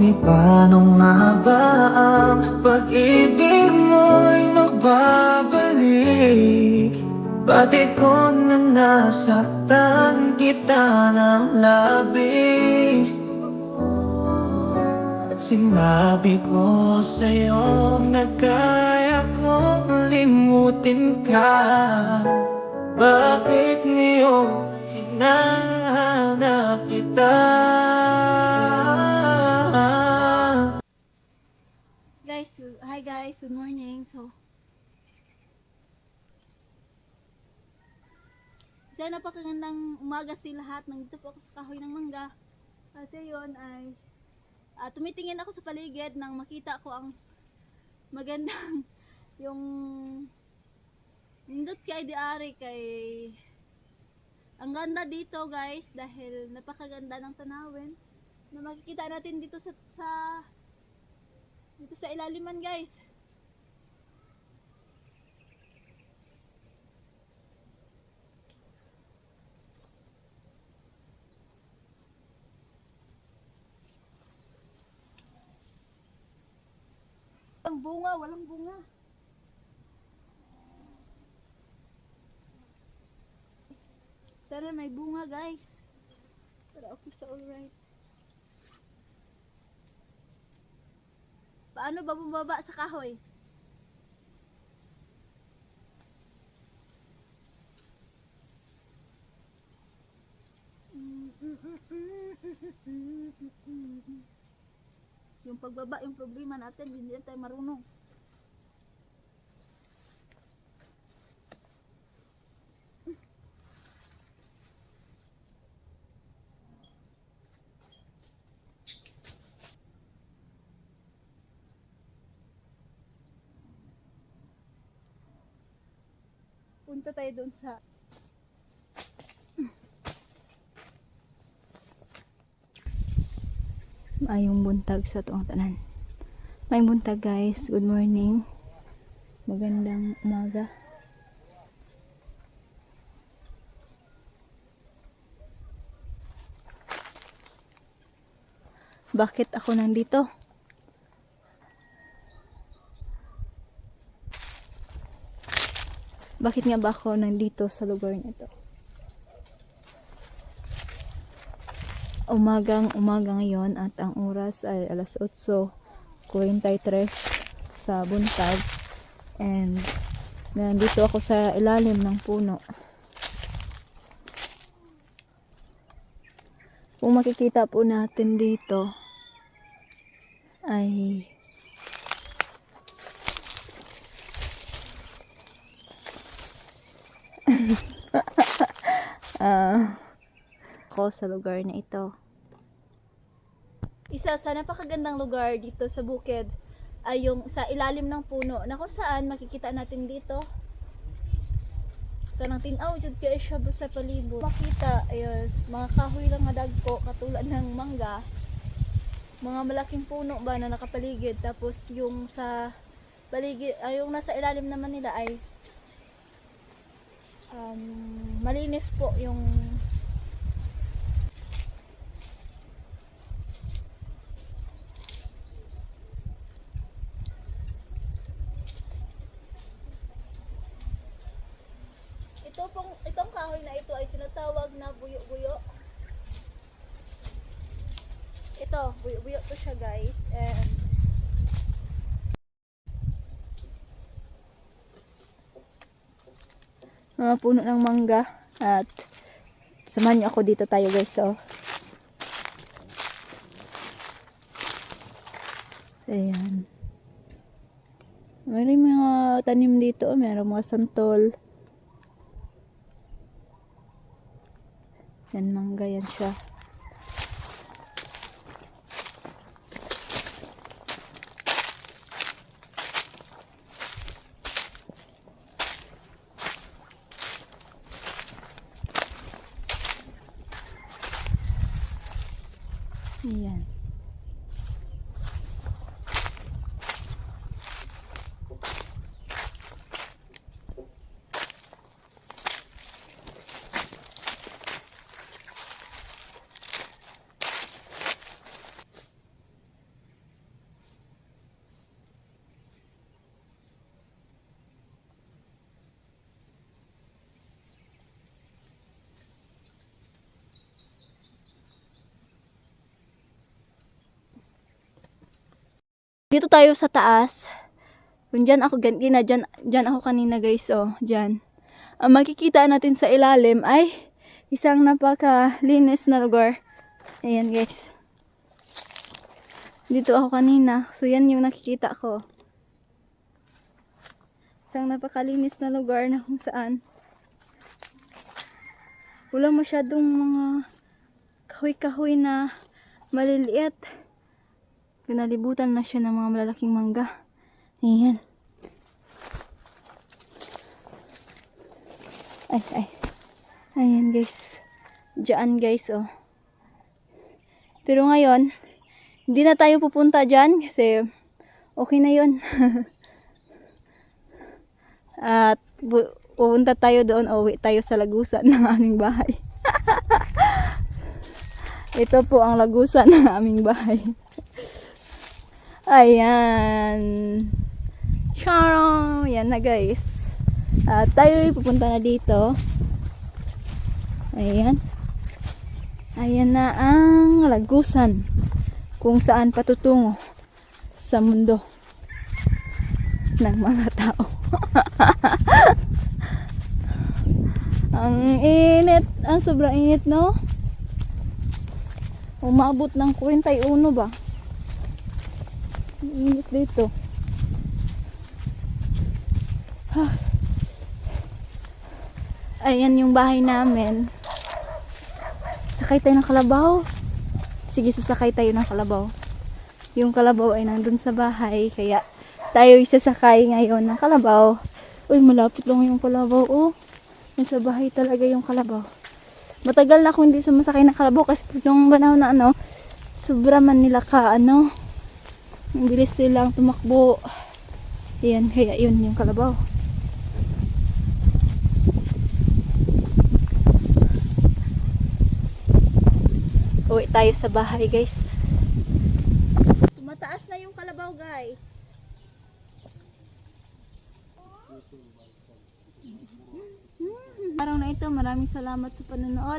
Ngunit paano nga ba ang pag-ibig mo'y magbabalik? Bakit ko na nasaktan kita ng labis? At sinabi ko sa'yo na kaya kong limutin ka Bakit ngayon hinahanap kita? Hi guys, good morning. So, isa napakagandang umaga si lahat. Nandito po ako sa kahoy ng mangga. At yun ay ah, tumitingin ako sa paligid nang makita ko ang magandang yung nindot kay diari kay ang ganda dito guys dahil napakaganda ng tanawin na makikita natin dito sa, sa dito sa ilaliman guys. Walang bunga, walang bunga. Sana may bunga guys. Para okay sa alright. Paano ba bumaba sa kahoy? Yung pagbaba, yung problema natin, hindi tayo marunong. Punta tayo doon sa Mayong buntag sa tuwang tanan. Mayong buntag guys. Good morning. Magandang umaga. Bakit ako nandito? Bakit nga ba ako nandito sa lugar nito? Umagang umaga ngayon at ang oras ay alas 8.43 sa buntag and nandito ako sa ilalim ng puno. Kung makikita po natin dito ay sa lugar na ito. Isa sa napakagandang lugar dito sa bukid ay yung sa ilalim ng puno na kung saan makikita natin dito. Kanang tinaw jud kay siya sa palibot makita ayos mga kahoy lang nga dagko katulad ng mangga. Mga malaking puno ba na nakapaligid. Tapos yung sa paligid ay yung nasa ilalim naman nila ay um, malinis po yung Ito pong itong kahoy na ito ay tinatawag na buyo-buyo. Ito, buyo-buyo to siya guys. And mga puno ng mangga. At samahan niyo ako dito tayo guys so ayan. May mga tanim dito. Meron mga santol yan mangga yan siya Ayan. Dito tayo sa taas. Dyan ako, ganina, dyan, dyan ako kanina guys, oh, dyan. Ang makikita natin sa ilalim ay isang napakalinis na lugar. Ayan guys. Dito ako kanina. So yan yung nakikita ko. Isang napakalinis na lugar na kung saan wala masyadong mga kahoy-kahoy na maliliit. Pinalibutan na siya ng mga malalaking mangga. Ayan. Ay, ay. Ayan guys. Diyan guys, oh. Pero ngayon, hindi na tayo pupunta dyan kasi okay na yon At pupunta tayo doon, uwi tayo sa lagusan ng aming bahay. Ito po ang lagusan ng aming bahay. Ayan. Charong! Yan na guys. At tayo pupunta na dito. Ayan. Ayan na ang lagusan kung saan patutungo sa mundo ng mga tao. ang init. Ang sobrang init, no? Umabot ng 41 ba? Init dito. Ah. Ayan yung bahay namin. Sakay tayo ng kalabaw. Sige, sasakay tayo ng kalabaw. Yung kalabaw ay nandun sa bahay. Kaya tayo isasakay ngayon ng kalabaw. Uy, malapit lang yung kalabaw. Oh, nasa bahay talaga yung kalabaw. Matagal na ako hindi sumasakay ng kalabaw kasi yung panahon na ano, sobra man nila ka ano. Ang bilis silang tumakbo. Yan, kaya yun yung kalabaw. Uwi tayo sa bahay guys. Tumataas na yung kalabaw guys. Araw na ito, maraming salamat sa panonood.